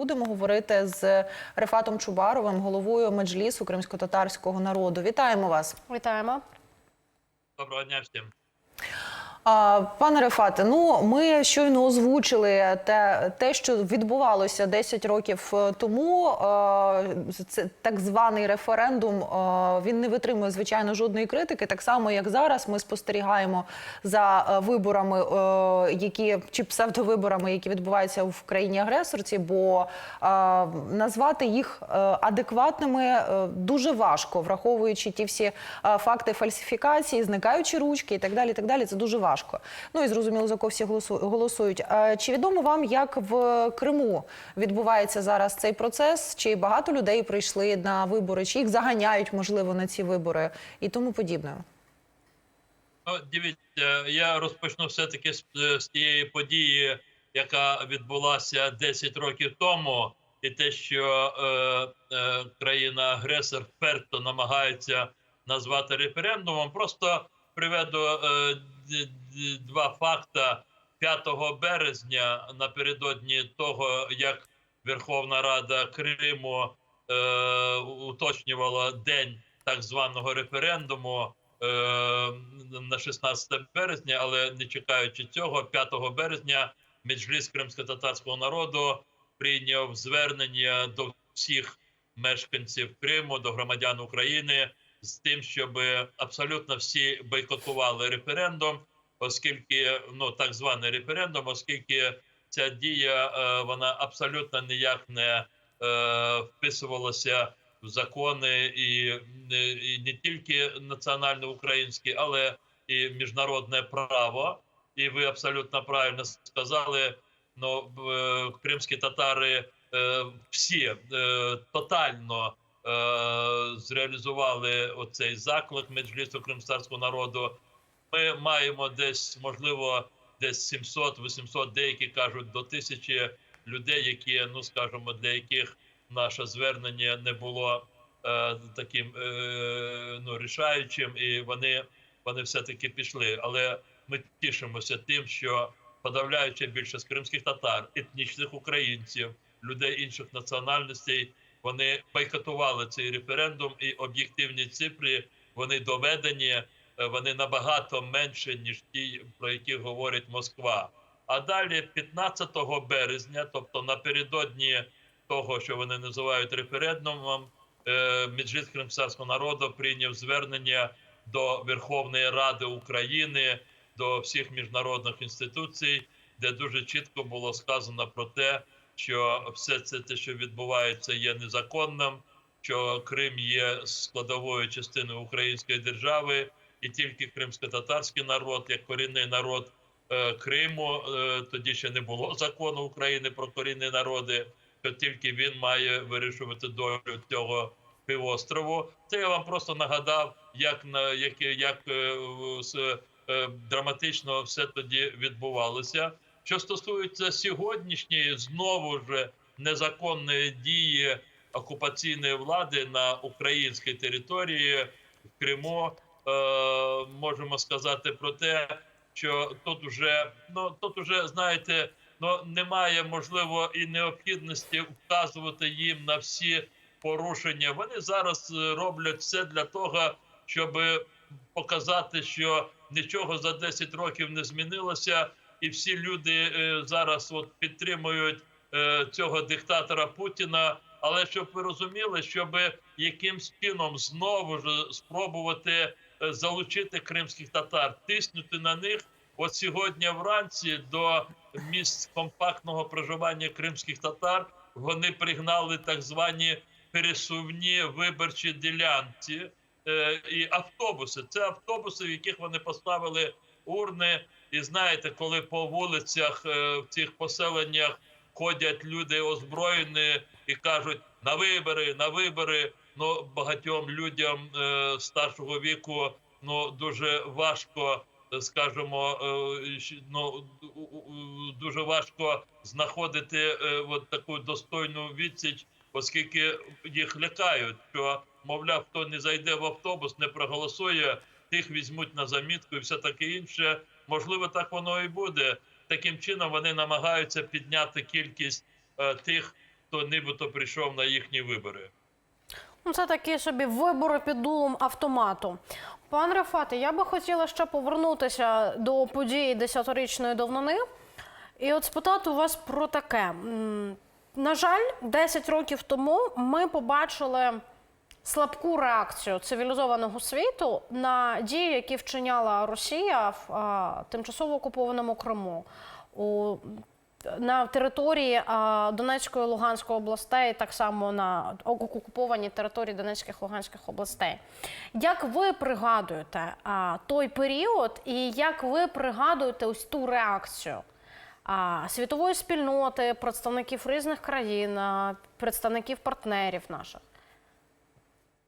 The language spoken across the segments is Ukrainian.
Будемо говорити з Рефатом Чубаровим, головою меджлісу кримсько-татарського народу. Вітаємо вас. Вітаємо. Доброго дня всім. Пане Рефате, ну ми щойно озвучили те, те, що відбувалося 10 років е, тому. Е, Це так званий референдум. е, Він не витримує звичайно жодної критики. Так само, як зараз, ми спостерігаємо за виборами, які чи псевдовиборами, які відбуваються в країні агресорці, бо назвати їх адекватними дуже важко, враховуючи ті всі факти фальсифікації, зникаючі ручки і так далі. І так далі. Це дуже важко. Ну і зрозуміло, за кого всі голосу- голосують. Е, Чи відомо вам, як в Криму відбувається зараз цей процес? Чи багато людей прийшли на вибори, чи їх заганяють, можливо, на ці вибори і тому подібне? Ну, дивіться, я розпочну все-таки з, з тієї події, яка відбулася 10 років тому, і те, що е, е, країна-агресор вперто намагається назвати референдумом. Просто приведу е, два факта. 5 березня напередодні того, як Верховна Рада Криму е, уточнювала день так званого референдуму е, на 16 березня, але не чекаючи цього, 5 березня Меджліс кримсько-татарського народу прийняв звернення до всіх мешканців Криму, до громадян України з тим, щоб абсолютно всі бойкотували референдум, оскільки ну так званий референдум, оскільки ця дія е, вона абсолютно ніяк не е, вписувалася в закони і, не- і не тільки національно-українські, але і міжнародне право. І ви абсолютно правильно сказали. Ну, е, кримські татари е, всі е, тотально е, зреалізували оцей заклик меджлісу кримського народу. Ми маємо десь, можливо, десь 700-800, деякі кажуть, до тисячі людей, які, ну скажімо, для яких наше звернення не було е, таким е, ну, рішаючим, і вони, вони все-таки пішли. Але ми тішимося тим, що подавляюча більшість кримських татар, етнічних українців, людей інших національностей, вони бойкотували цей референдум, і об'єктивні цифри вони доведені, вони набагато менше, ніж ті, про які говорить Москва. А далі, 15 березня, тобто напередодні того, що вони називають референдумом, е, Меджліс кримського народу прийняв звернення до Верховної Ради України, до всіх міжнародних інституцій, де дуже чітко було сказано про те, що все це те, що відбувається, є незаконним, що Крим є складовою частиною української держави, і тільки кримсько-татарський народ, як корінний народ е, Криму, е, тоді ще не було закону України про корінні народи, що тільки він має вирішувати долю цього півострову. Це я вам просто нагадав, як на як, як е, драматично все тоді відбувалося. Що стосується сьогоднішньої знову ж незаконної дії окупаційної влади на українській території в Криму, можемо сказати про те, що тут вже ну тут уже знаєте, ну немає можливо і необхідності вказувати їм на всі порушення. Вони зараз е, роблять все для того, щоб показати, що нічого за 10 років не змінилося, і всі люди е, зараз от підтримують е, цього диктатора Путіна. Але щоб ви розуміли, щоб якимсь чином знову ж спробувати е, залучити кримських татар, тиснути на них. От сьогодні вранці до місць компактного проживання кримських татар вони пригнали так звані пересувні виборчі ділянці е, і автобуси. Це автобуси, в яких вони поставили урни. І знаєте, коли по вулицях е, в цих поселеннях ходять люди озброєні і кажуть на вибори, на вибори. Ну багатьом людям е, старшого віку ну дуже важко, е, скажімо, е, ну дуже важко знаходити от таку достойну відсіч, оскільки їх лякають, що мовляв, хто не зайде в автобус, не проголосує, тих візьмуть на замітку і все таке інше. Можливо, так воно і буде. Таким чином вони намагаються підняти кількість е, тих хто нібито прийшов на їхні вибори. Ну, це такі собі вибори під дулом автомату. Пан Рафате, я би хотіла ще повернутися до події десятирічної давнини і от спитати у вас про таке. На жаль, 10 років тому ми побачили слабку реакцію цивілізованого світу на дії, які вчиняла Росія в тимчасово окупованому Криму. У на території Донецької Луганської областей, так само на окупованій території Донецьких Луганських областей. Як ви пригадуєте той період, і як ви пригадуєте ось ту реакцію світової спільноти, представників різних країн, представників партнерів наших?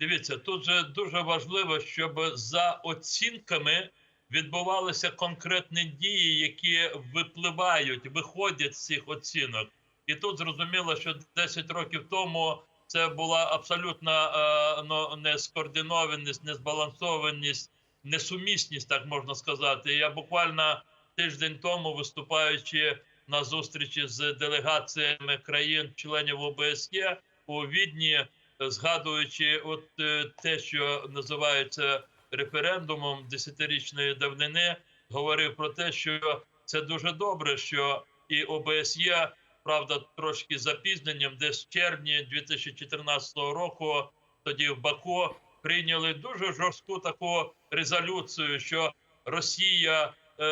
Дивіться, тут же дуже важливо, щоб за оцінками відбувалися конкретні дії, які випливають, виходять з цих оцінок. І тут зрозуміло, що 10 років тому це була абсолютна е, ну, нескоординованість, незбалансованість, несумісність, так можна сказати. Я буквально тиждень тому, виступаючи на зустрічі з делегаціями країн-членів ОБСЄ у Відні, згадуючи от е, те, що називається референдумом десятирічної давнини, говорив про те, що це дуже добре, що і ОБСЄ, правда, трошки запізненням, десь в червні 2014 року, тоді в Баку прийняли дуже жорстку таку резолюцію, що Росія, е,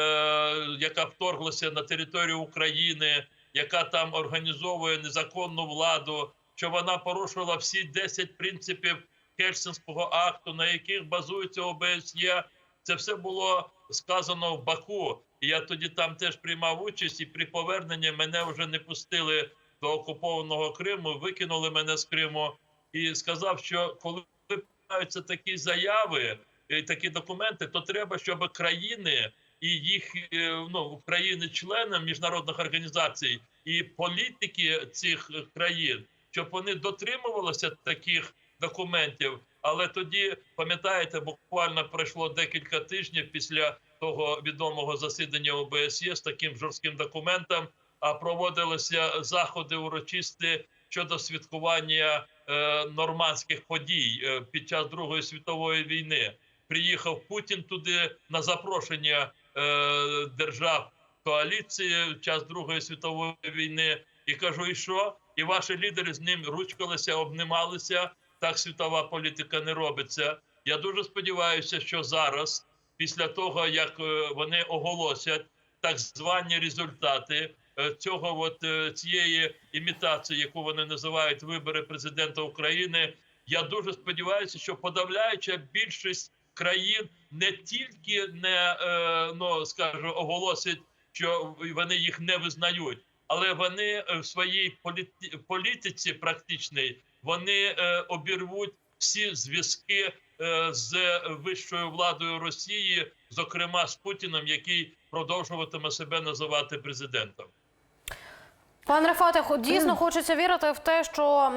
яка вторглася на територію України, яка там організовує незаконну владу, що вона порушила всі 10 принципів Хельсинського акту, на яких базується ОБСЄ. Це все було сказано в Баку. Я тоді там теж приймав участь, і при поверненні мене вже не пустили до окупованого Криму, викинули мене з Криму і сказав, що коли приймаються такі заяви і такі документи, то треба, щоб країни і їх е, ну країни-члени міжнародних організацій і політики цих країн, щоб вони дотримувалися таких документів. Але тоді пам'ятаєте, буквально пройшло декілька тижнів після того відомого засідання ОБСЄ з таким жорстким документом. А проводилися заходи урочисті щодо святкування е, нормандських подій е, під час Другої світової війни. Приїхав Путін туди на запрошення е, держав коаліції в час Другої світової війни. І кажу, і що? І ваші лідери з ним ручкалися, обнімалися. Так світова політика не робиться. Я дуже сподіваюся, що зараз, після того як е, вони оголосять так звані результати е, цього, от е, цієї імітації, яку вони називають вибори президента України, я дуже сподіваюся, що подавляюча більшість країн не тільки не ну скажу, оголосять, що вони їх не визнають, але вони в своїй політи- політиці практичній вони е, обірвуть всі зв'язки е, з вищою владою Росії, зокрема з Путіним, який продовжуватиме себе називати президентом. Пан Рафате, дійсно хочеться вірити в те, що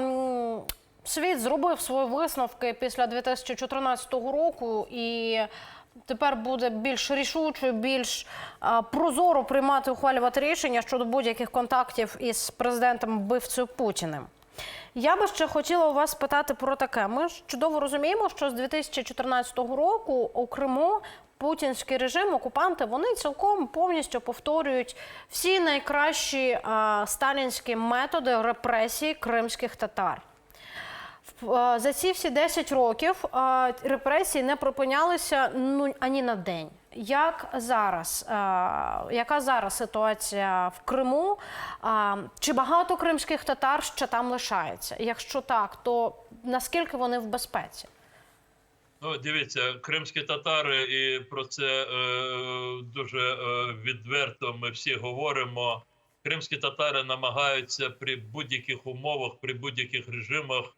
світ зробив свої висновки після 2014 року і тепер буде більш рішуче, більш а, прозоро приймати ухвалювати рішення щодо будь-яких контактів із президентом вбивцею Путіним. Я би ще хотіла у вас спитати про таке. Ми ж чудово розуміємо, що з 2014 року у Криму путінський режим, окупанти, вони цілком повністю повторюють всі найкращі а, сталінські методи репресії кримських татар. А, За ці всі 10 років репресії не припинялися ну ані на день. Як зараз, яка зараз ситуація в Криму? Чи багато кримських татар ще там лишається? Якщо так, то наскільки вони в безпеці? Ну, дивіться, кримські татари, і про це е, дуже е, відверто ми всі говоримо. Кримські татари намагаються при будь-яких умовах, при будь-яких режимах е,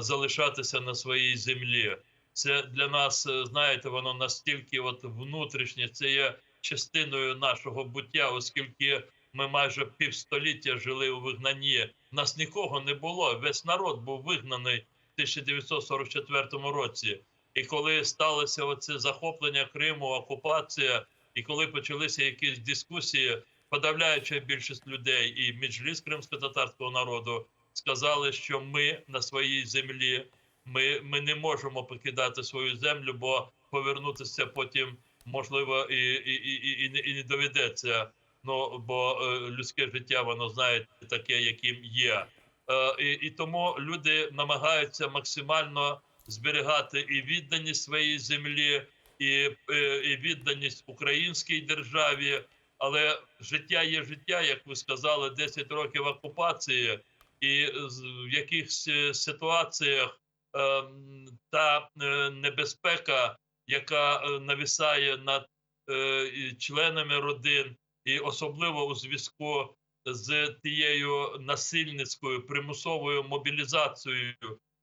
залишатися на своїй землі. Це для нас, е, знаєте, воно настільки от внутрішнє, це є частиною нашого буття, оскільки ми майже півстоліття жили у вигнанні. Нас нікого не було. Весь народ був вигнаний в 1944 році. І коли сталося оце захоплення Криму, окупація, і коли почалися якісь дискусії, подавляюча більшість людей і меджліс кримсько-татарського народу, сказали, що ми на своїй землі, ми, ми не можемо покидати свою землю, бо повернутися потім можливо і, і, і, і, не- і не доведеться. Ну бо е, людське життя, воно знаєте, таке, яким є. Е, і, і тому люди намагаються максимально зберігати і відданість своїй землі, і, е, і відданість українській державі. Але життя є життя, як ви сказали, 10 років окупації, і з- в якихось е, ситуаціях ем, та е, небезпека, яка е, нависає над е, членами родин, і особливо у зв'язку з тією насильницькою примусовою мобілізацією,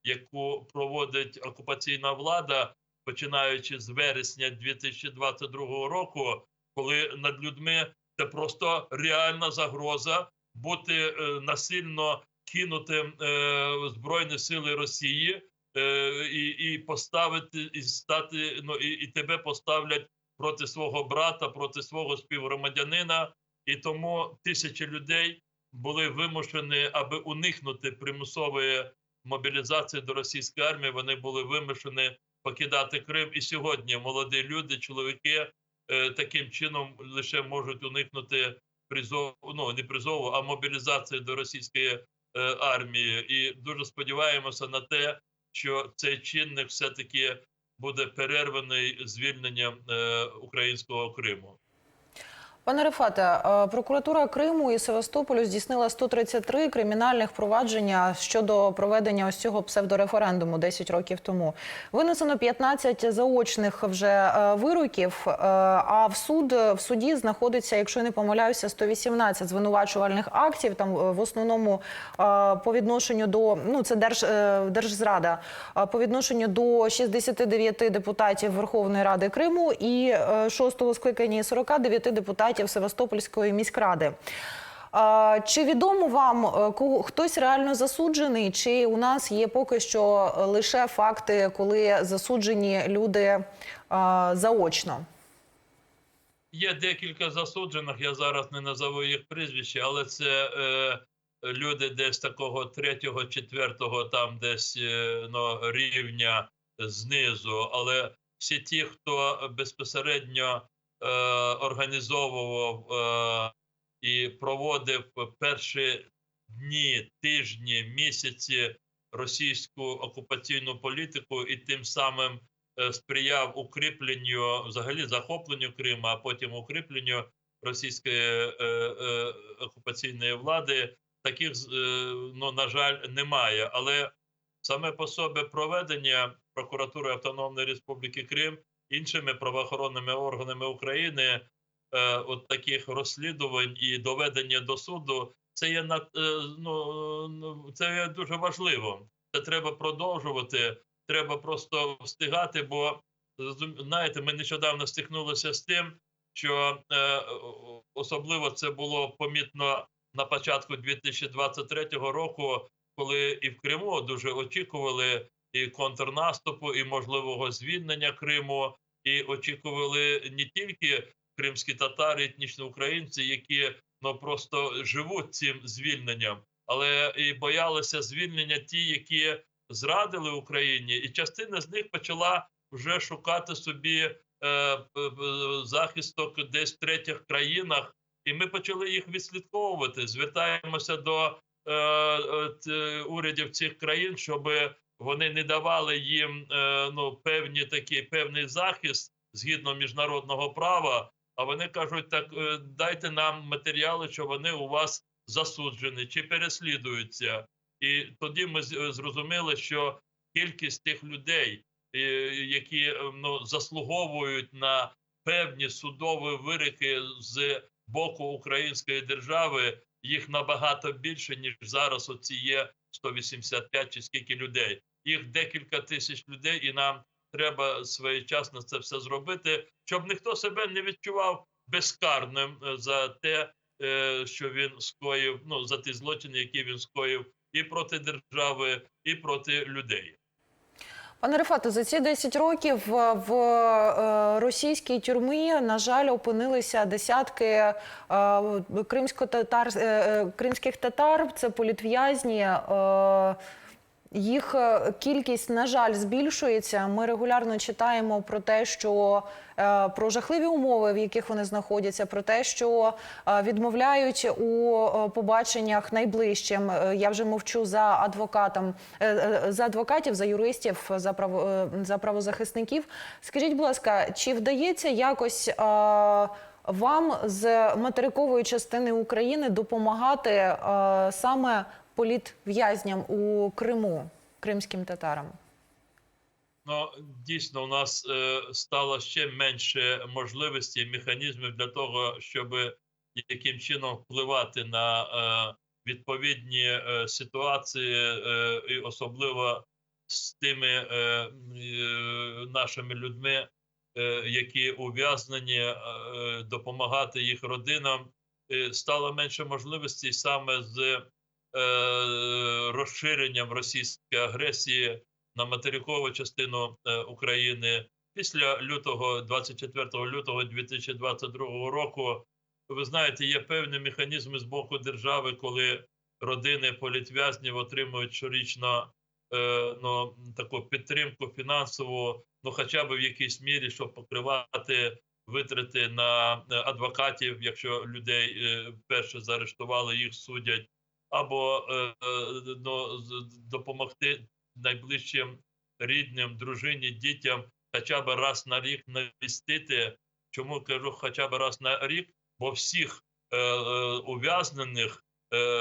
яку проводить окупаційна влада, починаючи з вересня 2022 року, коли над людьми це просто реальна загроза бути е, насильно кинутим е, збройні сили Росії е, і, і поставити і стати ну і, і тебе поставлять проти свого брата, проти свого співгромадянина, і тому тисячі людей були вимушені, аби уникнути примусової мобілізації до російської армії. Вони були вимушені покидати Крим. І сьогодні молоді люди, чоловіки е, таким чином лише можуть уникнути призову, ну не призову, а мобілізації до російської армії. І дуже сподіваємося на те, що цей чинник все таки буде перерваний звільненням е, українського Криму. Пане Рефате, е, прокуратура Криму і Севастополю здійснила 133 кримінальних провадження щодо проведення ось цього псевдореферендуму 10 років тому. Винесено 15 заочних вже е, вироків. е, А в суд в суді знаходиться, якщо не помиляюся, 118 звинувачувальних актів. Там в основному по відношенню до ну це держ, держзрада по відношенню до 69 депутатів Верховної Ради Криму і е, шостого скликання 49 депутатів Севастопольської міськради. Чи відомо вам е, хтось реально засуджений? Чи у нас є поки що лише факти, коли засуджені люди е, заочно? Є декілька засуджених, я зараз не назову їх прізвища, але це е, люди десь такого третього, четвертого, там десь е, ну, рівня знизу. Але всі ті, хто безпосередньо е, організовував е, і проводив перші дні, тижні, місяці російську окупаційну політику і тим самим е, сприяв укріпленню, взагалі захопленню Криму, а потім укріпленню російської е, е, окупаційної влади. Таких, е, ну на жаль, немає. Але саме по собі проведення прокуратури Автономної Республіки Крим іншими правоохоронними органами України е, от таких розслідувань і доведення до суду, це є е, ну, ну, це є дуже важливо. Це треба продовжувати. Треба просто встигати, бо знаєте, ми нещодавно стикнулися з тим, що е, особливо це було помітно на початку 2023 року, коли і в Криму дуже очікували і контрнаступу, і можливого звільнення Криму, і очікували не тільки кримські татари, етнічні українці, які ну просто живуть цим звільненням, але і боялися звільнення ті, які зрадили Україні, і частина з них почала вже шукати собі е, захисток десь в третіх країнах, і ми почали їх відслідковувати. Звертаємося до е, е, урядів цих країн, щоб вони не давали їм е, ну певні такі певний захист згідно міжнародного права. А вони кажуть, так е, дайте нам матеріали, що вони у вас засуджені чи переслідуються. І тоді ми е, зрозуміли, що кількість тих людей, е, які е, ну, заслуговують на певні судові вироки з боку української держави, їх набагато більше ніж зараз. Оці є 185 чи скільки людей. Їх декілька тисяч людей, і нам треба своєчасно це все зробити, щоб ніхто себе не відчував безкарним е, за те, е, що він скоїв, ну за ті злочини, які він скоїв і проти держави, і проти людей. Пане Рефате, за ці 10 років е, в російській тюрмі, на жаль, опинилися десятки кримсько-татар, кримських татар, це політв'язні. Їх е, кількість, на жаль, збільшується. Ми регулярно читаємо про те, що е, про жахливі умови, в яких вони знаходяться, про те, що е, відмовляють у побаченнях найближчим. Я вже мовчу за адвокатом, за адвокатів, за юристів, за право за правозахисників. Скажіть, будь ласка, чи вдається якось вам з материкової частини України допомагати е, саме політв'язням у Криму, кримським татарам? Ну, дійсно, у нас е, стало ще менше можливостей, механізмів для того, щоб яким чином впливати на е, відповідні е, ситуації, е, і особливо з тими е, е, нашими людьми, е, які ув'язнені, е, допомагати їх родинам. Е, Стало менше можливостей саме з розширенням російської агресії на материкову частину е, України після лютого, 24 лютого 2022 року. Ви знаєте, є певні механізми з боку держави, коли родини політв'язнів отримують щорічно е, ну, таку підтримку фінансову, ну хоча б в якійсь мірі, щоб покривати витрати на е, адвокатів, якщо людей е, перше заарештували, їх судять, або ну, допомогти найближчим рідним, дружині, дітям хоча б раз на рік навістити. Чому кажу хоча б раз на рік? Бо всіх е, ув'язнених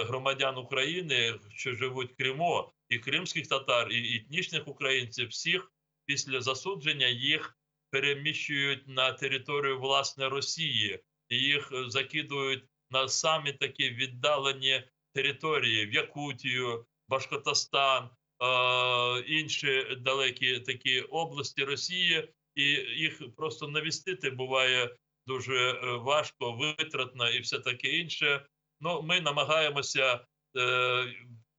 громадян України, що живуть в Криму, і кримських татар, і етнічних українців, всіх після засудження їх переміщують на територію власне Росії, і їх закидують на самі такі віддалені території в Якутію, Башкортостан, е, інші далекі такі області Росії, і їх просто навістити буває дуже е, важко, витратно і все таке інше. Ну, ми намагаємося е,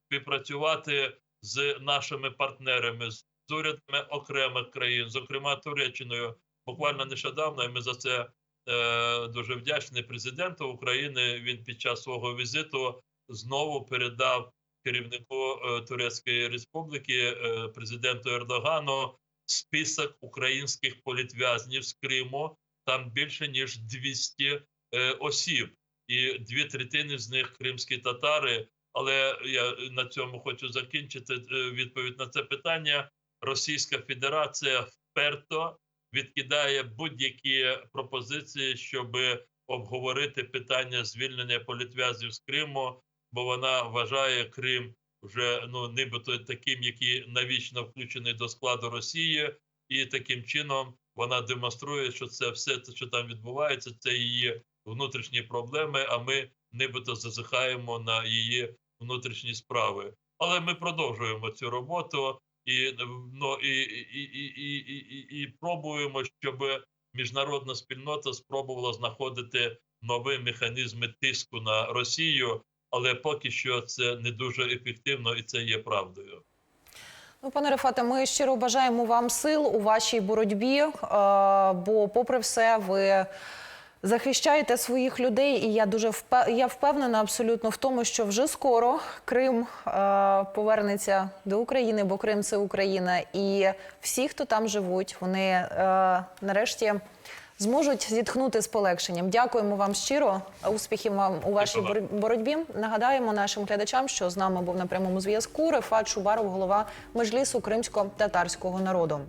співпрацювати з нашими партнерами, з урядами окремих країн, зокрема Туреччиною. Буквально нещодавно ми за це е, дуже вдячні президенту України. Він під час свого візиту знову передав керівнику е, Турецької республіки, е, президенту Ердогану, список українських політв'язнів з Криму. Там більше ніж 200 е, осіб, і дві третини з них кримські татари. Але я на цьому хочу закінчити відповідь на це питання. Російська Федерація вперто відкидає будь-які пропозиції, щоб обговорити питання звільнення політв'язнів з Криму, бо вона вважає Крим вже ну нібито таким, який навічно включений до складу Росії, і таким чином вона демонструє, що це все, що там відбувається, це її внутрішні проблеми. А ми нібито зазихаємо на її внутрішні справи. Але ми продовжуємо цю роботу і ну і, і, і, і, і, і пробуємо, щоб міжнародна спільнота спробувала знаходити нові механізми тиску на Росію, але поки що це не дуже ефективно, і це є правдою. Ну, пане Рефате, ми щиро бажаємо вам сил у вашій боротьбі, е, бо, попри все, ви захищаєте своїх людей, і я дуже я впевнена абсолютно в тому, що вже скоро Крим е, повернеться до України, бо Крим це Україна, і всі, хто там живуть, вони е, нарешті. Зможуть зітхнути з полегшенням. Дякуємо вам щиро. Успіхів вам у вашій Дякую. боротьбі. Нагадаємо нашим глядачам, що з нами був на прямому зв'язку Рефат Шубаров, голова Межлісу кримсько-татарського народу.